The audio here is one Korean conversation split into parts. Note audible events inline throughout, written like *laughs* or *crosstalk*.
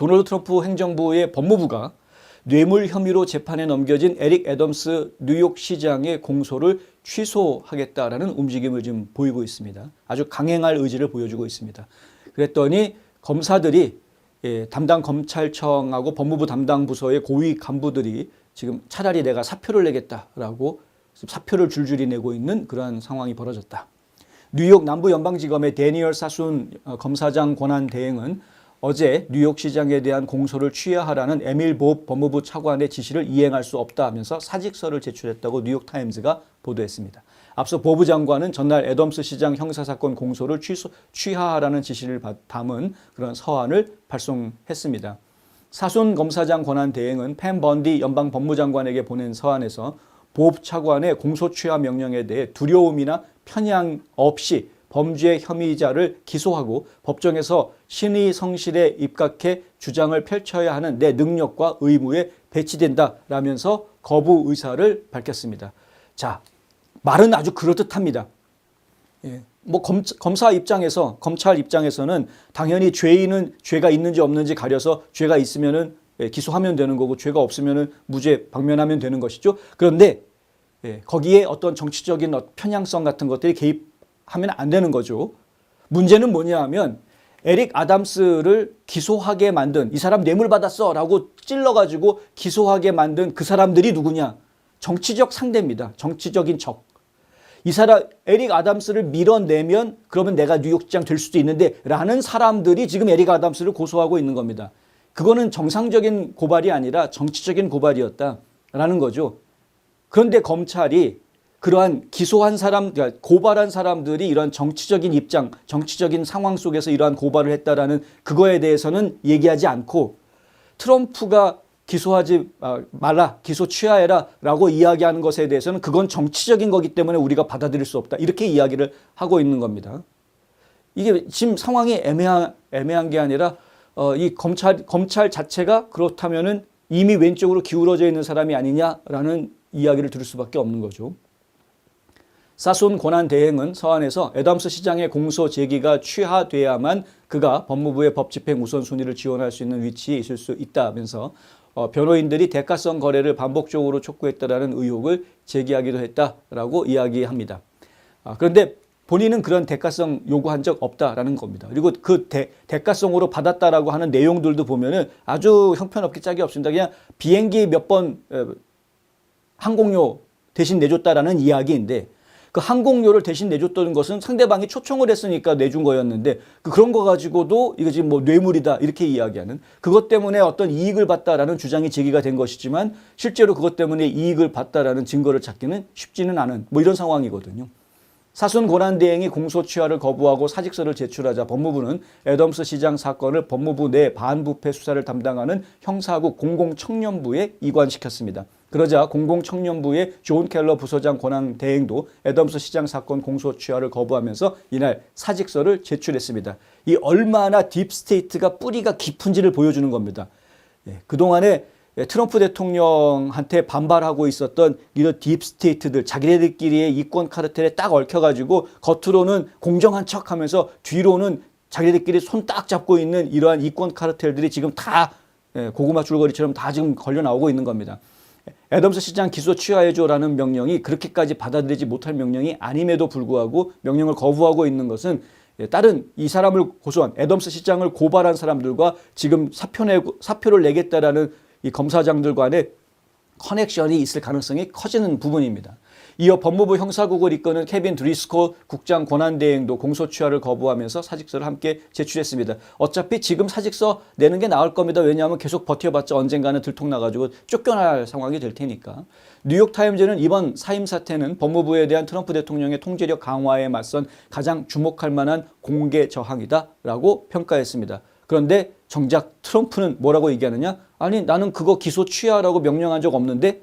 도널드 트럼프 행정부의 법무부가 뇌물 혐의로 재판에 넘겨진 에릭 애덤스 뉴욕 시장의 공소를 취소하겠다라는 움직임을 지금 보이고 있습니다. 아주 강행할 의지를 보여주고 있습니다. 그랬더니 검사들이 예, 담당 검찰청하고 법무부 담당 부서의 고위 간부들이 지금 차라리 내가 사표를 내겠다라고 사표를 줄줄이 내고 있는 그러한 상황이 벌어졌다. 뉴욕 남부연방지검의 데니얼 사순 어, 검사장 권한 대행은 어제 뉴욕 시장에 대한 공소를 취하하라는 에밀 보 법무부 차관의 지시를 이행할 수 없다 하면서 사직서를 제출했다고 뉴욕 타임즈가 보도했습니다. 앞서 보부 장관은 전날 애덤스 시장 형사 사건 공소를 취소, 취하하라는 지시를 받- 담은 그런 서한을 발송했습니다. 사순 검사장 권한 대행은 팬 번디 연방 법무장관에게 보낸 서한에서 보흡 차관의 공소 취하 명령에 대해 두려움이나 편향 없이 범죄 혐의자를 기소하고 법정에서 신의 성실에 입각해 주장을 펼쳐야 하는 내 능력과 의무에 배치된다라면서 거부 의사를 밝혔습니다. 자, 말은 아주 그럴듯합니다. 예. 뭐 검, 검사 입장에서 검찰 입장에서는 당연히 죄인은 죄가 있는지 없는지 가려서 죄가 있으면은 예, 기소하면 되는 거고 죄가 없으면은 무죄 방면하면 되는 것이죠. 그런데 예, 거기에 어떤 정치적인 어- 편향성 같은 것들이 개입 하면 안 되는 거죠. 문제는 뭐냐 하면 에릭 아담스를 기소하게 만든 이 사람 뇌물 받았어 라고 찔러가지고 기소하게 만든 그 사람들이 누구냐? 정치적 상대입니다. 정치적인 적. 이 사람 에릭 아담스를 밀어내면 그러면 내가 뉴욕시장 될 수도 있는데 라는 사람들이 지금 에릭 아담스를 고소하고 있는 겁니다. 그거는 정상적인 고발이 아니라 정치적인 고발이었다라는 거죠. 그런데 검찰이 그러한 기소한 사람, 그러니까 고발한 사람들이 이런 정치적인 입장, 정치적인 상황 속에서 이러한 고발을 했다라는 그거에 대해서는 얘기하지 않고 트럼프가 기소하지 아, 말라, 기소 취하해라 라고 이야기하는 것에 대해서는 그건 정치적인 거기 때문에 우리가 받아들일 수 없다 이렇게 이야기를 하고 있는 겁니다. 이게 지금 상황이 애매한 애매한 게 아니라 어, 이 검찰 검찰 자체가 그렇다면은 이미 왼쪽으로 기울어져 있는 사람이 아니냐라는 이야기를 들을 수밖에 없는 거죠. 사손 권한 대행은 서한에서 애덤스 시장의 공소 제기가 취하돼야만 그가 법무부의 법 집행 우선순위를 지원할 수 있는 위치에 있을 수 있다면서 어, 변호인들이 대가성 거래를 반복적으로 촉구했다라는 의혹을 제기하기도 했다라고 이야기합니다. 아, 그런데 본인은 그런 대가성 요구한 적 없다라는 겁니다. 그리고 그 대, 대가성으로 받았다라고 하는 내용들도 보면은 아주 형편없게 짝이 없습니다. 그냥 비행기 몇 번 항공료 대신 내줬다라는 이야기인데 그 항공료를 대신 내줬다는 것은 상대방이 초청을 했으니까 내준 거였는데 그 그런 거 가지고도 이거 지금 뭐 뇌물이다 이렇게 이야기하는 그것 때문에 어떤 이익을 봤다라는 주장이 제기가 된 것이지만 실제로 그것 때문에 이익을 봤다라는 증거를 찾기는 쉽지는 않은 뭐 이런 상황이거든요. 사순 고난 대행이 공소 취하를 거부하고 사직서를 제출하자 법무부는 애덤스 시장 사건을 법무부 내 반부패 수사를 담당하는 형사국 공공청년부에 이관시켰습니다. 그러자 공공청년부의 존 켈러 부서장 권한 대행도 애덤스 시장 사건 공소 취하를 거부하면서 이날 사직서를 제출했습니다. 이 얼마나 딥스테이트가 뿌리가 깊은지를 보여주는 겁니다. 예, 그동안에 트럼프 대통령한테 반발하고 있었던 이런 딥스테이트들 자기네들끼리의 이권 카르텔에 딱 얽혀가지고 겉으로는 공정한 척하면서 뒤로는 자기네들끼리 손 딱 잡고 있는 이러한 이권 카르텔들이 지금 다 예, 고구마 줄거리처럼 다 지금 걸려 나오고 있는 겁니다. 애덤스 시장 기소 취하해줘라는 명령이 그렇게까지 받아들이지 못할 명령이 아님에도 불구하고 명령을 거부하고 있는 것은 예, 다른 이 사람을 고소한 애덤스 시장을 고발한 사람들과 지금 사표 내 사표를 내겠다라는 이 검사장들 간의 커넥션이 있을 가능성이 커지는 부분입니다. 이어 법무부 형사국을 이끄는 케빈 드리스코 국장 권한대행도 공소 취하를 거부하면서 사직서를 함께 제출했습니다. 어차피 지금 사직서 내는 게 나을 겁니다. 왜냐하면 계속 버텨봤자 언젠가는 들통나가지고 쫓겨날 상황이 될 테니까. 뉴욕타임즈는 이번 사임 사태는 법무부에 대한 트럼프 대통령의 통제력 강화에 맞선 가장 주목할 만한 공개 저항이다 라고 평가했습니다. 그런데 정작 트럼프는 뭐라고 얘기하느냐? 아니 나는 그거 기소 취하라고 명령한 적 없는데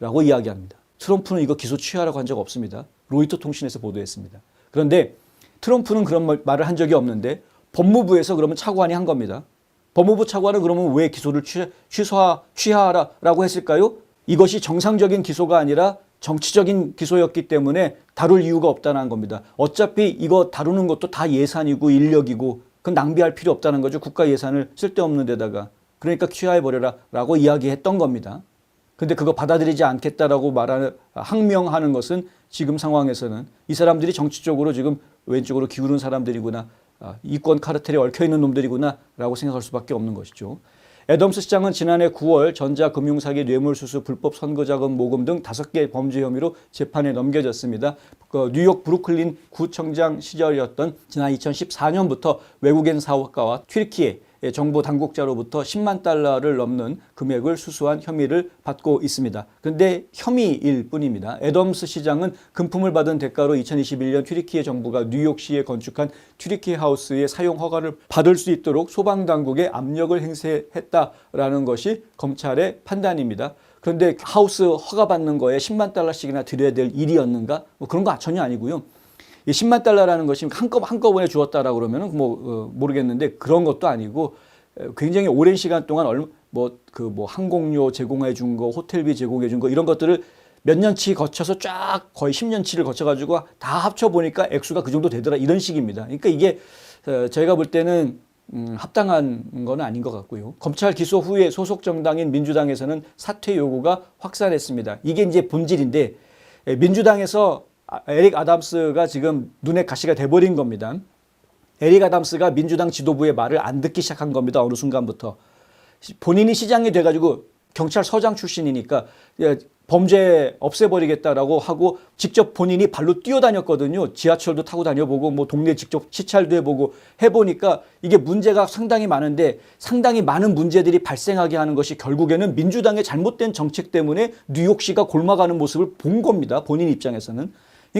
라고 이야기합니다. 트럼프는 이거 기소 취하라고 한 적 없습니다. 로이터 통신에서 보도했습니다. 그런데 트럼프는 그런 말- 말을 한 적이 없는데 법무부에서 그러면 차관이 한 겁니다. 법무부 차관은 그러면 왜 기소를 취, 취소하, 취하하라라고 했을까요? 이것이 정상적인 기소가 아니라 정치적인 기소였기 때문에 다룰 이유가 없다는 겁니다. 어차피 이거 다루는 것도 다 예산이고 인력이고 그건 낭비할 필요 없다는 거죠. 국가 예산을 쓸데없는 데다가. 그러니까 취하해 버려라라고 이야기했던 겁니다. 근데 그거 받아들이지 않겠다라고 말하는 항명하는 것은 지금 상황에서는 이 사람들이 정치적으로 지금 왼쪽으로 기울은 사람들이구나 아, 이권 카르텔에 얽혀 있는 놈들이구나라고 생각할 수밖에 없는 것이죠. 애덤스 시장은 지난해 9월 전자금융사기 뇌물수수 불법 선거자금 모금 등 다섯 개 범죄 혐의로 재판에 넘겨졌습니다. 그 뉴욕 브루클린 구청장 시절이었던 지난 2014년부터 외국인 사업가와 튀르키예 정보 당국자로부터 10만 달러를 넘는 금액을 수수한 혐의를 받고 있습니다. 그런데 혐의일 뿐입니다. 애덤스 시장은 금품을 받은 대가로 2021년 튀르키예 정부가 뉴욕시에 건축한 튀르키예 하우스의 사용 허가를 받을 수 있도록 소방 당국에 압력을 행사했다라는 것이 검찰의 판단입니다. 그런데 하우스 허가 받는 거에 10만 달러씩이나 드려야 될 일이었는가? 뭐 그런 거 전혀 아니고요. 이 10만 달러라는 것이 한꺼, 한꺼 번에 주었다라고 그러면은 뭐, 어, 모르겠는데 그런 것도 아니고 에, 굉장히 오랜 시간 동안 얼마, 뭐, 그 뭐 항공료 제공해 준 거, 호텔비 제공해 준 거 이런 것들을 몇 년치 거쳐서 쫙 거의 10년치를 거쳐가지고 다 합쳐 보니까 액수가 그 정도 되더라 이런 식입니다. 그러니까 이게 어, 저희가 볼 때는 음, 합당한 건 아닌 것 같고요. 검찰 기소 후에 소속 정당인 민주당에서는 사퇴 요구가 확산했습니다. 이게 이제 본질인데 에, 민주당에서 아, 에릭 아담스가 지금 눈에 가시가 돼버린 겁니다. 에릭 아담스가 민주당 지도부의 말을 안 듣기 시작한 겁니다. 어느 순간부터. 본인이 시장이 돼가지고 경찰서장 출신이니까 예, 범죄 없애버리겠다라고 하고 직접 본인이 발로 뛰어다녔거든요. 지하철도 타고 다녀보고 뭐 동네 직접 시찰도 해보고 해보니까 이게 문제가 상당히 많은데 상당히 많은 문제들이 발생하게 하는 것이 결국에는 민주당의 잘못된 정책 때문에 뉴욕시가 골마가는 모습을 본 겁니다. 본인 입장에서는.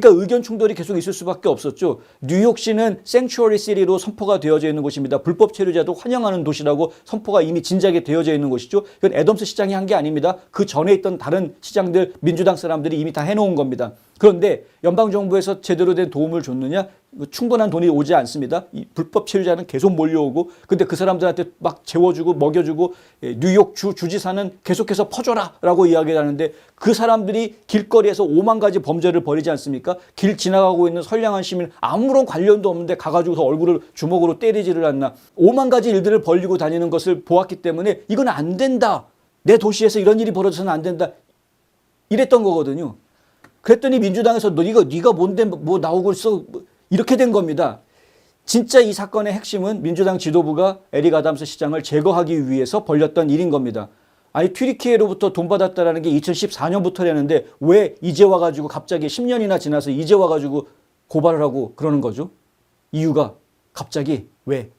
그러니까 의견 충돌이 계속 있을 수밖에 없었죠. 뉴욕시는 생츄어리 시리로 선포가 되어져 있는 곳입니다. 불법 체류자도 환영하는 도시라고 선포가 이미 진작에 되어져 있는 것이죠. 이건 애덤스 시장이 한 게 아닙니다. 그 전에 있던 다른 시장들 민주당 사람들이 이미 다 해놓은 겁니다. 그런데 연방 정부에서 제대로 된 도움을 줬느냐? 충분한 돈이 오지 않습니다. 이 불법 체류자는 계속 몰려오고, 근데 그 사람들한테 막 재워주고 먹여주고 예, 뉴욕 주 주지사는 계속해서 퍼줘라 라고 이야기를 하는데 그 사람들이 길거리에서 오만 가지 범죄를 벌이지 않습니까? 길 지나가고 있는 선량한 시민 아무런 관련도 없는데 가가지고서 얼굴을 주먹으로 때리지를 않나 오만 가지 일들을 벌리고 다니는 것을 보았기 때문에 이건 안 된다. 내 도시에서 이런 일이 벌어져서는 안 된다. 이랬던 거거든요. 그랬더니 민주당에서 너 이거 네가 뭔데 뭐 나오고 있어 뭐 이렇게 된 겁니다. 진짜 이 사건의 핵심은 민주당 지도부가 에릭 아담스 시장을 제거하기 위해서 벌렸던 일인 겁니다. 아니 튀르키예로부터 돈 받았다라는 게 2014년부터라는데 왜 이제 와가지고 갑자기 10년이나 지나서 이제 와가지고 고발을 하고 그러는 거죠? 이유가 갑자기 왜?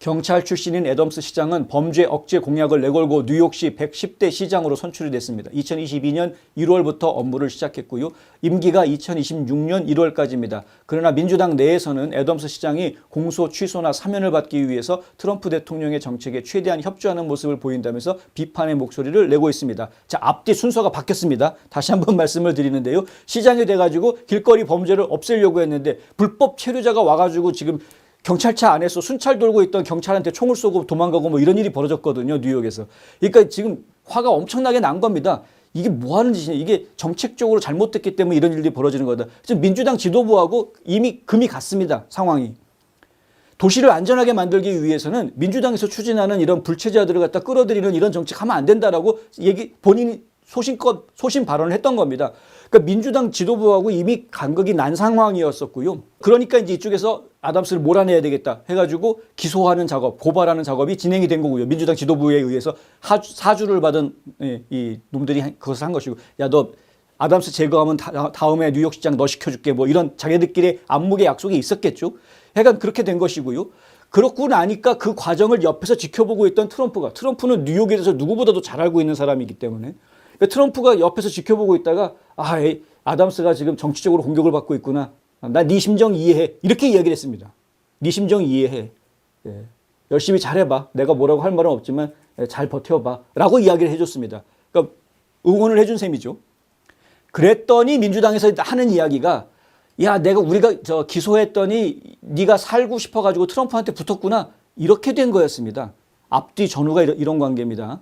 경찰 출신인 애덤스 시장은 범죄 억제 공약을 내걸고 뉴욕시 110대 시장으로 선출이 됐습니다. 2022년 1월부터 업무를 시작했고요. 임기가 2026년 1월까지입니다. 그러나 민주당 내에서는 애덤스 시장이 공소 취소나 사면을 받기 위해서 트럼프 대통령의 정책에 최대한 협조하는 모습을 보인다면서 비판의 목소리를 내고 있습니다. 자, 앞뒤 순서가 바뀌었습니다. 다시 한번 *laughs* 말씀을 드리는데요. 시장이 돼가지고 길거리 범죄를 없애려고 했는데 불법 체류자가 와가지고 지금 경찰차 안에서 순찰 돌고 있던 경찰한테 총을 쏘고 도망가고 뭐 이런 일이 벌어졌거든요, 뉴욕에서. 그러니까 지금 화가 엄청나게 난 겁니다. 이게 뭐 하는 짓이냐. 이게 정책적으로 잘못됐기 때문에 이런 일이 벌어지는 거다. 지금 민주당 지도부하고 이미 금이 갔습니다, 상황이. 도시를 안전하게 만들기 위해서는 민주당에서 추진하는 이런 불체자들을 갖다 끌어들이는 이런 정책 하면 안 된다라고 얘기, 본인이 소신껏, 소신 발언을 했던 겁니다. 그러니까 민주당 지도부하고 이미 간극이 난 상황이었었고요. 그러니까 이제 이쪽에서 아담스를 몰아내야 되겠다 해가지고 기소하는 작업, 고발하는 작업이 진행이 된 거고요. 민주당 지도부에 의해서 하주, 사주를 받은 예, 이 놈들이 한- 그것을 한 것이고, 야 너 아담스 제거하면 다, 다음에 뉴욕시장 너 시켜줄게 뭐 이런 자기들끼리 암묵의 약속이 있었겠죠. 약간 그렇게 된 것이고요. 그렇고 나니까 그 과정을 옆에서 지켜보고 있던 트럼프가 트럼프는 뉴욕에 대해서 누구보다도 잘 알고 있는 사람이기 때문에 트럼프가 옆에서 지켜보고 있다가 아 에이, 아담스가 지금 정치적으로 공격을 받고 있구나. 나 네 심정 이해해. 이렇게 이야기를 했습니다. 네 심정 이해해. 예. 열심히 잘해봐. 내가 뭐라고 할 말은 없지만 예, 잘 버텨봐. 라고 이야기를 해줬습니다. 그러니까 응원을 해준 셈이죠. 그랬더니 민주당에서 하는 이야기가 야 내가 우리가 저 기소했더니 네가 살고 싶어가지고 트럼프한테 붙었구나 이렇게 된 거였습니다. 앞뒤 전후가 이런 관계입니다.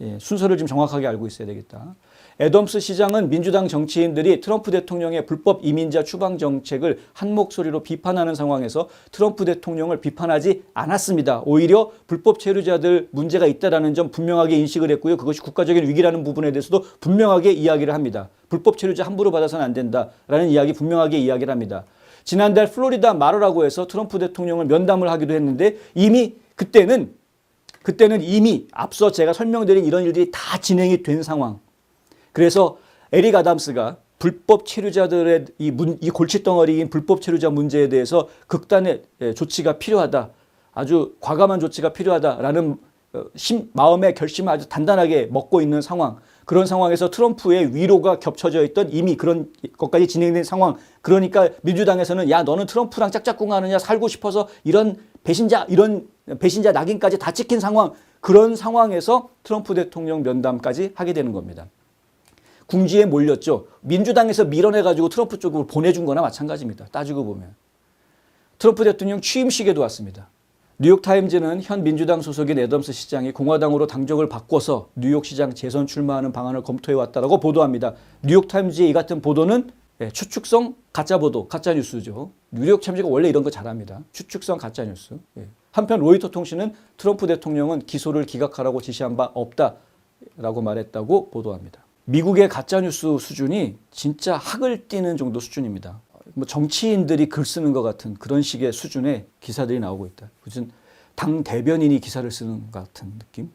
예, 순서를 좀 정확하게 알고 있어야 되겠다. 애덤스 시장은 민주당 정치인들이 트럼프 대통령의 불법 이민자 추방 정책을 한 목소리로 비판하는 상황에서 트럼프 대통령을 비판하지 않았습니다. 오히려 불법 체류자들 문제가 있다라는 점 분명하게 인식을 했고요. 그것이 국가적인 위기라는 부분에 대해서도 분명하게 이야기를 합니다. 불법 체류자 함부로 받아서는 안 된다라는 이야기 분명하게 이야기를 합니다. 지난달 플로리다 마르라고 해서 트럼프 대통령을 면담을 하기도 했는데 이미 그때는 그때는 이미 앞서 제가 설명드린 이런 일들이 다 진행이 된 상황. 그래서 에릭 아담스가 불법 체류자들의 이, 문, 이 골칫덩어리인 불법 체류자 문제에 대해서 극단의 예, 조치가 필요하다. 아주 과감한 조치가 필요하다라는 어, 심, 마음의 결심을 아주 단단하게 먹고 있는 상황. 그런 상황에서 트럼프의 위로가 겹쳐져 있던 이미 그런 것까지 진행된 상황. 그러니까 민주당에서는 야 너는 트럼프랑 짝짝꿍하느냐 살고 싶어서 이런 배신자 이런 배신자 낙인까지 다 찍힌 상황. 그런 상황에서 트럼프 대통령 면담까지 하게 되는 겁니다. 궁지에 몰렸죠. 민주당에서 밀어내가지고 트럼프 쪽으로 보내준 거나 마찬가지입니다. 따지고 보면. 트럼프 대통령 취임식에도 왔습니다. 뉴욕타임즈는 현 민주당 소속인 애덤스 시장이 공화당으로 당적을 바꿔서 뉴욕시장 재선 출마하는 방안을 검토해 왔다라고 보도합니다. 뉴욕타임즈의 이 같은 보도는 예, 추측성 가짜 보도, 가짜 뉴스죠. 뉴욕타임즈가 원래 이런 거 잘합니다. 추측성 가짜 뉴스. 예. 한편 로이터 통신은 트럼프 대통령은 기소를 기각하라고 지시한 바 없다라고 말했다고 보도합니다. 미국의 가짜 뉴스 수준이 진짜 학을 띄는 정도 수준입니다. 뭐 정치인들이 글 쓰는 것 같은 그런 식의 수준의 기사들이 나오고 있다. 무슨 당 대변인이 기사를 쓰는 것 같은 느낌.